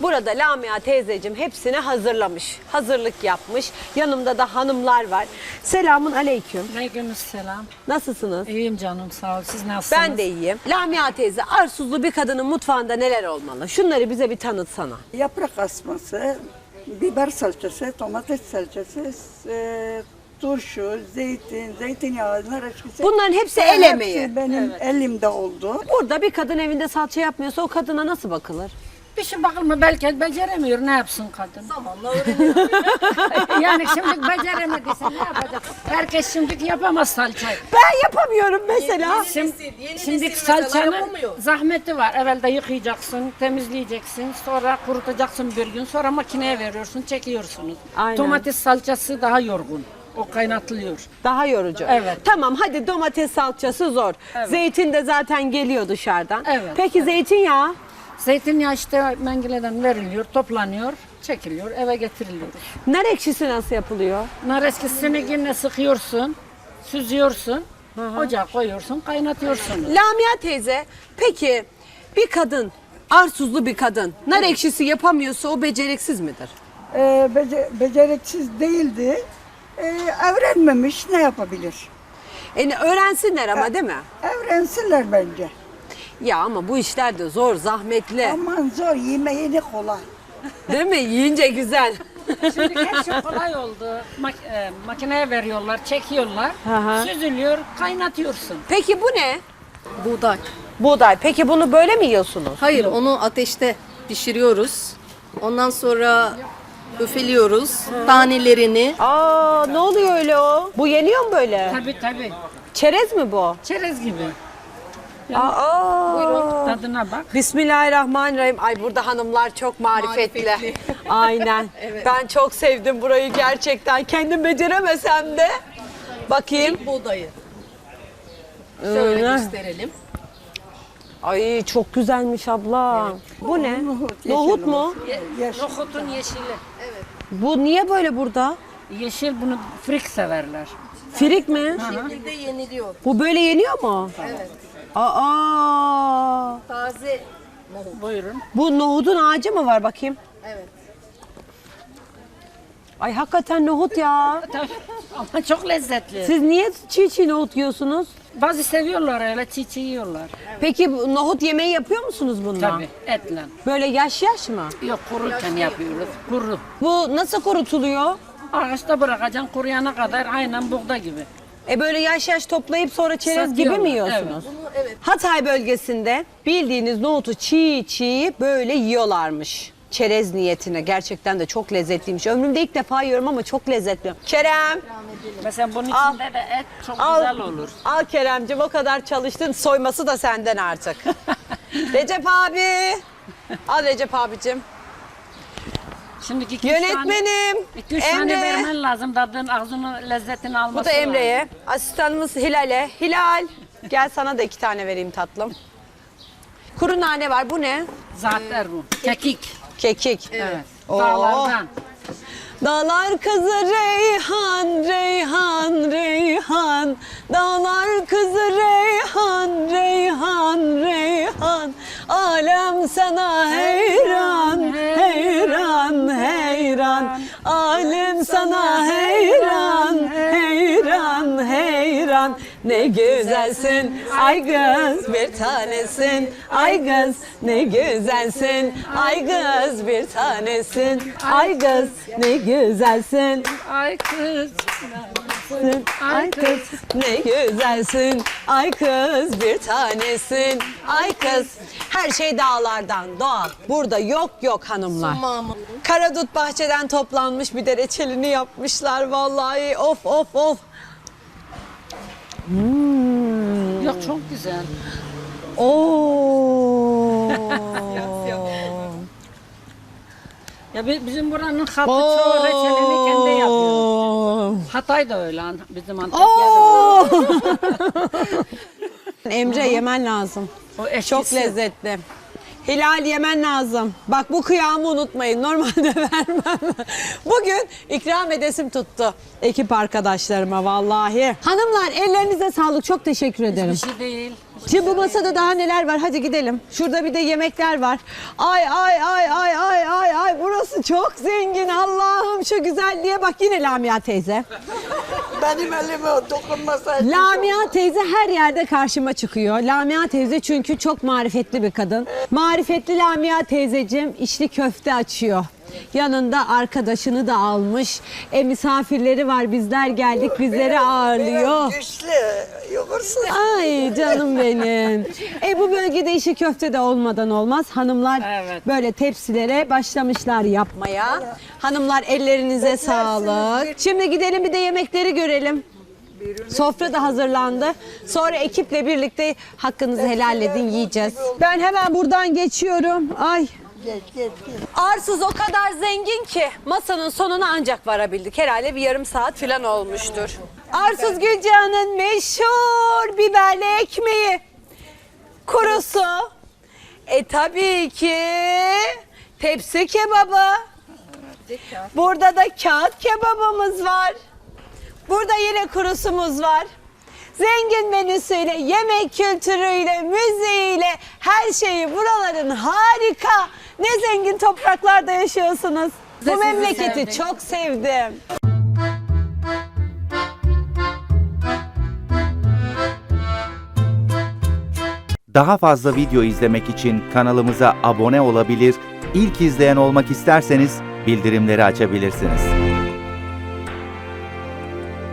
Burada Lamia teyzeciğim hepsini hazırlamış. Hazırlık yapmış. Yanımda da hanımlar var. Selamun aleyküm. Aleykümselam. Nasılsınız? İyiyim canım sağ ol. Siz nasılsınız? Ben de iyiyim. Lamia teyze arsuzlu bir kadının mutfağında neler olmalı? Şunları bize bir tanıtsana. Yaprak asması, biber salçası, domates salçası, e, turşu, zeytin, zeytinyağı, nar eşkisi. Bunların hepsi Hepsi el emeği. benim elimde oldu. Burada bir kadın evinde salça yapmıyorsa o kadına nasıl bakılır? Bir şey bakılma belki beceremiyor ne yapsın kadın? Zamanla yani şimdi beceremediyse ne yapacak? Herkes şimdi yapamaz salçayı. Ben yapamıyorum mesela. Şimdi, şimdi salçanın zahmeti var. Evvelde yıkayacaksın, temizleyeceksin, sonra kurutacaksın bir gün, sonra makineye veriyorsun, çekiyorsunuz. Aynen. Domates salçası daha yorgun. O kaynatılıyor. Daha yorucu. Evet. Tamam hadi domates salçası zor. Zeytin de zaten geliyor dışarıdan. Evet, Peki zeytinyağı? Zeytinyağı işte mengileden veriliyor, toplanıyor, çekiliyor, eve getiriliyor. Nar ekşisi nasıl yapılıyor? Nar eskisini yine sıkıyorsun, süzüyorsun, ocağa koyuyorsun, kaynatıyorsun. Lamia teyze peki bir kadın arsuzlu bir kadın nar ekşisi yapamıyorsa o beceriksiz midir? E, bece- beceriksiz değildi. E, öğrenmemiş ne yapabilir? Yani öğrensinler ama değil mi? Öğrensinler bence. Ya ama bu işler de zor, zahmetli. Aman zor, yemeğini kolay. Değil mi? Yiyince güzel. Şimdi her şey kolay oldu. Mak- e, makineye veriyorlar, çekiyorlar, hı. süzülüyor, kaynatıyorsun. Peki bu ne? Buğday. Buğday. Peki bunu böyle mi yiyorsunuz? Hayır onu ateşte pişiriyoruz. Ondan sonra üfeliyoruz tanelerini. Aa ne oluyor öyle o? Bu yeniyor mu böyle? Tabii tabii. Çerez mi bu? Çerez gibi. Aa. Tadına bak. Bismillahirrahmanirrahim. Ay burada hanımlar çok marifetli. Marifetli. Aynen. Ben çok sevdim burayı gerçekten. Kendim beceremesem de. Bakayım. Buğdayı. Şöyle gösterelim. Ay çok güzelmiş abla. Bu ne? Nohut, mu? Yeşil. Nohutun yeşili. Bu niye böyle burada? Yeşil bunu frik severler. Firik mi? Şekilde yeniliyor. Bu böyle yeniyor mu? Evet. Aa! Taze nohut. Buyurun. Bu nohudun ağacı mı var bakayım? Evet. Ay hakikaten nohut ya. Ama çok lezzetli. Siz niye çiğ çiğ nohut yiyorsunuz? Bazı seviyorlar öyle çiğ çiğ yiyorlar. Peki bu nohut yemeği yapıyor musunuz bundan? Tabii etle. Böyle yaş yaş mı? Yok kururken yapıyoruz. Kuru. Bu nasıl kurutuluyor? Ağaçta bırakacaksın kuruyana kadar aynen buğda gibi. E böyle yaş yaş toplayıp sonra çerez gibi mi yiyorsunuz? Bunu evet. Hatay bölgesinde bildiğiniz nohutu çiğ çiğ böyle yiyorlarmış. Çerez niyetine gerçekten de çok lezzetliymiş. Ömrümde ilk defa yiyorum ama çok lezzetli. Kerem Mesela bunun Al. içinde de et çok al, güzel olur. al Keremciğim o kadar çalıştın soyması da senden artık. Recep abi. Al Recep abicim. Şimdi iki üç tane, Yönetmenim. iki üç tane Emre. vermen lazım tadın ağzının lezzetini alması Bu da Emre'ye. Asistanımız Hilal'e. Hilal gel sana da iki tane vereyim tatlım. Kuru nane var. Bu ne? Zaten bu. Kekik. Kekik. Evet. Oo. Dağlardan. Dağlar kızı Reyhan, Reyhan, Reyhan. Dağlar kızı Reyhan, Reyhan, Reyhan. Alem sana heyran, heyran, heyran. Alem sana heyran, heyran, heyran. Ne güzelsin, ay kız bir tanesin. Ay kız ne güzelsin, ay kız bir tanesin. Ay kız ne güzelsin. Ay kız. Ay kız ne güzelsin. Ay kız bir tanesin. Ay kız. Her şey dağlardan doğal. Burada yok yok hanımlar. Karadut bahçeden toplanmış bir de reçelini yapmışlar vallahi. Of of of. Hmm. Yok çok güzel. Oo. Ya bi- bizim buranın halkı çoğu reçelini kendi yapıyor. Hatay da öyle. Bizim Antakya'da da öyle. Emre yemen lazım. O. Çok lezzetli. Hilal yemen lazım. Bak bu kıyamı unutmayın. Normalde vermem. Bugün ikram edesim tuttu. Ekip arkadaşlarıma vallahi. Hanımlar ellerinize sağlık. Çok teşekkür ederim. Bir şey değil. Şimdi bu masada daha neler var? Hadi gidelim. Şurada bir de yemekler var. Ay ay ay ay ay Burası çok zengin Allah'ım şu güzelliğe bak yine Lamia teyze. Benim elime dokunmasaydı. Lamia teyze her yerde karşıma çıkıyor. Lamia teyze çünkü çok marifetli bir kadın. Marifetli Lamia teyzeciğim içli köfte açıyor. Yanında arkadaşını da almış. E misafirleri var bizler geldik bizleri ağırlıyor. Güçlü, yoğursuz. Ay canım benim. E bu bölgede işi köfte de olmadan olmaz. Hanımlar Evet. böyle tepsilere başlamışlar yapmaya. Hanımlar ellerinize sağlık. Şimdi gidelim bir de yemekleri görelim. Sofra da hazırlandı. Sonra ekiple birlikte hakkınızı helal edin yiyeceğiz. Ben hemen buradan geçiyorum. Ay Geç. Arsız o kadar zengin ki masanın sonuna ancak varabildik. Herhalde bir yarım saat falan olmuştur. Arsız Gülcan'ın meşhur biberli ekmeği. Kurusu. E tabii ki tepsi kebabı. Burada da kağıt kebabımız var. Burada yine kurusumuz var. Zengin menüsüyle, yemek kültürüyle, müziğiyle her şeyi buraların harika. Ne zengin topraklarda yaşıyorsunuz. Bu sizi memleketi sevdik. çok sevdim. Daha fazla video izlemek için kanalımıza abone olabilir, ilk izleyen olmak isterseniz bildirimleri açabilirsiniz.